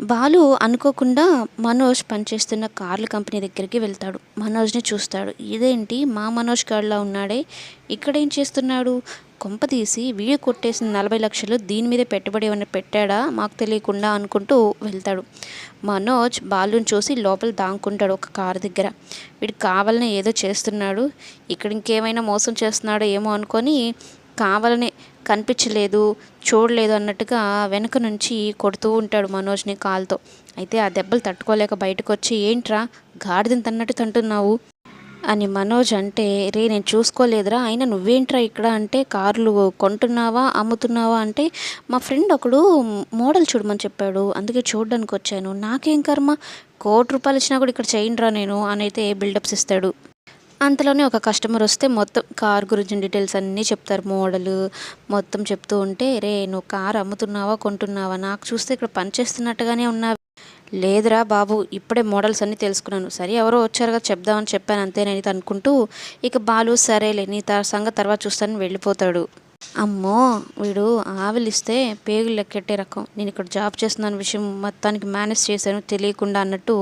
బాలు అనుకోకుండా మనోజ్ పనిచేస్తున్న కార్ల కంపెనీ దగ్గరికి వెళ్తాడు. మనోజ్ని చూస్తాడు. ఇదేంటి? మా మనోజ్ గాడిలా ఉన్నాడే. ఇక్కడేం చేస్తున్నాడు? కొంప తీసి వీడు కొట్టేసిన నలభై లక్షలు దీని మీద పెట్టుబడి ఏమైనా పెట్టాడా? మాకు తెలియకుండా అనుకుంటూ వెళ్తాడు. మనోజ్ బాలుని చూసి లోపల దాంకుంటాడు ఒక కారు దగ్గర. వీడు కావాలని ఏదో చేస్తున్నాడు. ఇక్కడ ఇంకేమైనా మోసం చేస్తున్నాడో ఏమో అనుకొని కావాలని కనిపించలేదు చూడలేదు అన్నట్టుగా వెనక నుంచి కొడుతూ ఉంటాడు మనోజ్ని కాల్తో. అయితే ఆ దెబ్బలు తట్టుకోలేక బయటకు వచ్చి ఏంట్రా గాడిదని తన్నట్టు తంటున్నావు? అని మనోజ్ అంటే రే నేను చూసుకోలేదురా అయినా నువ్వేంట్రా ఇక్కడ? అంటే కార్లు కొంటున్నావా అమ్ముతున్నావా? అంటే మా ఫ్రెండ్ ఒకడు మోడల్ చూడమని చెప్పాడు అందుకే చూడడానికి వచ్చాను నాకేం కర్మ? కోటి రూపాయలు ఇచ్చినా కూడా ఇక్కడ చేయండిరా నేను అని అయితే బిల్డప్స్ ఇస్తాడు. అంతలోనే ఒక కస్టమర్ వస్తే మొత్తం కార్ గురించి డీటెయిల్స్ అన్నీ చెప్తారు. మోడల్ మొత్తం చెప్తూ ఉంటే రే నువ్వు కార్ అమ్ముతున్నావా కొంటున్నావా? నాకు చూస్తే ఇక్కడ పనిచేస్తున్నట్టుగానే ఉన్నావు. లేదురా బాబు ఇప్పుడే మోడల్స్ అన్నీ తెలుసుకున్నాను. సరే ఎవరో వచ్చారుగా చెప్దామని చెప్పాను అంతే నేను అనుకుంటూ ఇక బాలు సరేలే నీ త సంగతి తర్వాత చూస్తానని వెళ్ళిపోతాడు. అమ్మో వీడు ఆవిలిస్తే పేగులు లెక్కెట్టే రకం. నేను ఇక్కడ జాబ్ చేస్తున్నాను విషయం మొత్తానికి మేనేజ్ చేశాను తెలియకుండా అన్నట్టు